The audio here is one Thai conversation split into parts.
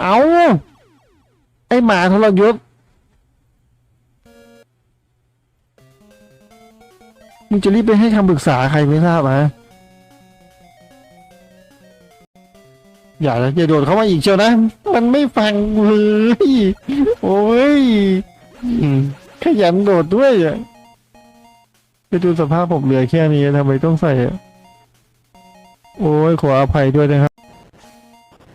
เอาไอหมาทรยศมึงจะรีบไปให้คำปรึกษาใครไม่ทราบฮะอย่าอย่าโดดเข้ามาอีกเชียวนะ มันไม่ฟังเลยโอ้ยขยันโดดด้วยอะไปดูสภาพผมเหลือแค่นี้ทำไมต้องใส่อะโอ้ยขออภัยด้วยนะครับ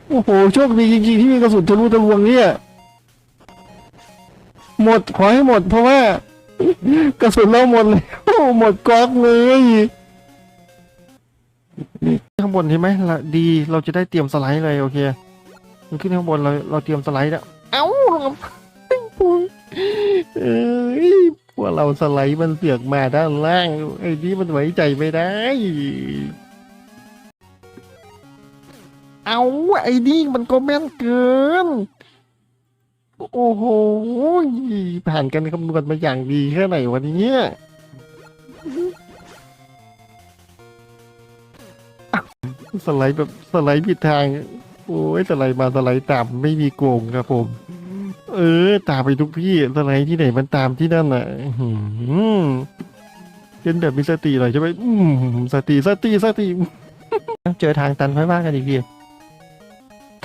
โอ้โห โชคดีจริงๆที่มีกระสุนทะลุทะลวงเนี่ย หมดขอให้หมดเพราะว่า กระสุนเราหมดเลยโอ้หมดก๊อกเลยข้างบนใช่ไหมละดีเราจะได้เตรียมสไลด์เลยโอเค มันขึ้นข้างบนเราเราเตรียมสไลด์แล้วเอ้าเอ้ยพวกเราสไลด์มันเสือกมาด้านล่างไอ้นี่มันไว้ใจไม่ได้ เอาไอ้นี่มันก็แม่นเกิน โอ้โห ผ่านกันคำนวณมาอย่างดีแค่ไหนวันนี้สไลด์แบบสไลด์ผิดทาง โอ้ยสไลด์มาสไลด์ตามไม่มีโกงครับผม เออ ตามไปทุกที่สไลด์ที่ไหนมันตามที่นั่นน่ะอื้อเป็นแบบมีสติหน่อยใช่ไหมอืมสติสติสติเจอทางตันค่อยว่ากันอีกที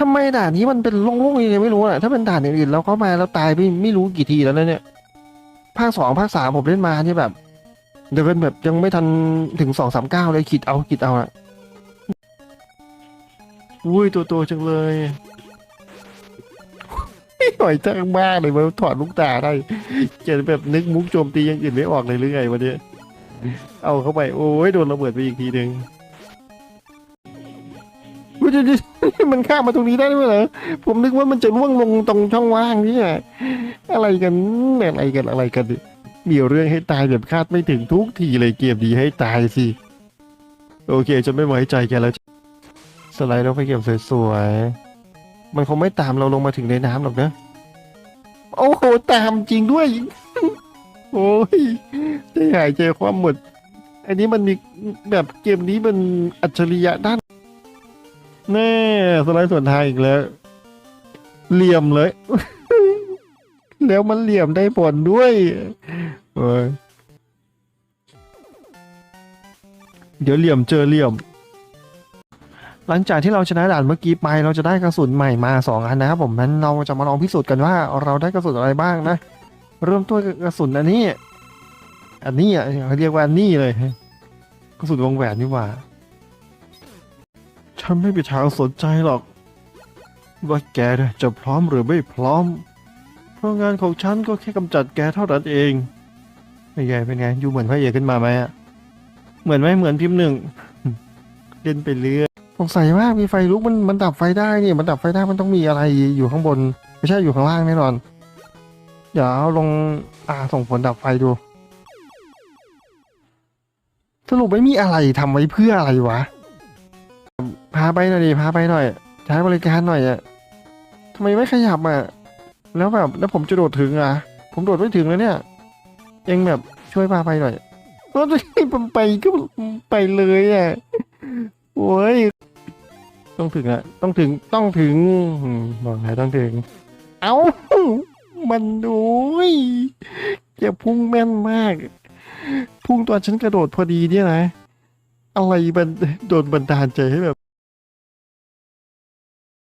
ทำไมด่านนี้มันเป็นโล่งๆยังไงไม่รู้อะถ้าเป็นด่านอื่นๆเราเข้ามาแล้วตายไปไม่รู้กี่ทีแล้วนะเนี่ยภาคสองภาคสามผมเล่นมาเนี่ยแบบ เดินแบบยังไม่ทันถึงสองสามเก้าเลยคิดเอาคิดเอาอะอุ้ยตัวโตจังเลยหน่อยจังบ้าเลยมันถอดลูกตาได้เจอแบบนึกมุกโจมตีอยังอื่นไม่ออกเลยหรือไงวะเนี่ยเอาเข้าไปโอ้ยโดนระเบิดไปอีกทีหนึ่ง วๆมันข้ามมาตรงนี้ได้ด้วยเหรอ ผมนึกว่ามันจะล่วงลงตรงช่องว่างนี่อะอะไรกันอะไรกันอะไรกัน มีเรื่องให้ตายแบบคาดไม่ถึงทุกทีเลยเกมดีให้ตายสิ โอเคจะไม่ไว้ใจแกแล้ว สไลด์เราไปเก็บสวยๆ มันคงไม่ตามเราลงมาถึงในน้ำหรอกนะ โอ้โหตามจริงด้วย โอ้ยใจหายใจความหมด อันนี้มันมีแบบเกมนี้มันอัจฉริยะด้าน แน่สไลด์ส่วนทางอีกแล้ว เหลี่ยมเลย แล้วมันเหลี่ยมได้ผลด้วยเอ้ยเดี๋ยวเหลี่ยมเจอเหลี่ยม หลังจากที่เราชนะด่านเมื่อกี้ไป เราจะได้กระสุนใหม่มาสองอันนะครับผมนั้นเราจะมาลองพิสูจน์กันว่า เราได้กระสุนอะไรบ้างนะ เริ่มต้นกับกระสุนอันนี้ อันนี้อะเขาเรียกว่านนี้เลยกระสุนวงแหวนนี่ว่า ฉันไม่มีทางสนใจหรอก ว่าแกจะพร้อมหรือไม่พร้อม เพราะงานของฉันก็แค่กำจัดแกเท่านั้นเองเป็นไงเป็นไงอยู่เหมือนพระเอกขึ้นมาไหมอะเหมือนไหมเหมือนพิมพ์หนึ่งเล่นไปเรื่อยสงสัยมากมีไฟลุกมันมันดับไฟได้นี่มันดับไฟได้มันต้องมีอะไรอยู่ข้างบน ไม่ใช่อยู่ข้างล่างแน่นอนเดี๋ยวเอาลงอ่าส่งผลดับไฟดู สรุปไม่มีอะไรทำไว้เพื่ออะไรวะ พาไปหน่อยดิพาไปหน่อยใช้บริการหน่อยอะทำไมไม่ขยับอะแล้วแบบแล้วผมจะโดดถึงอะผมโดดไม่ถึงแล้วเนี่ย เองแบบช่วยพาไปหน่อยแล้วจะให้ผมไปก็ไปเลยอะโอ้ยต้องถึงอะต้องถึงต้องถึงบอกแล้วต้องถึง เอามันดูยจะพุ่งแม่นมาก พุ่งตอนฉันกระโดดพอดีเนี่ยนะ อะไรมันโดนบันดาลใจให้แบบ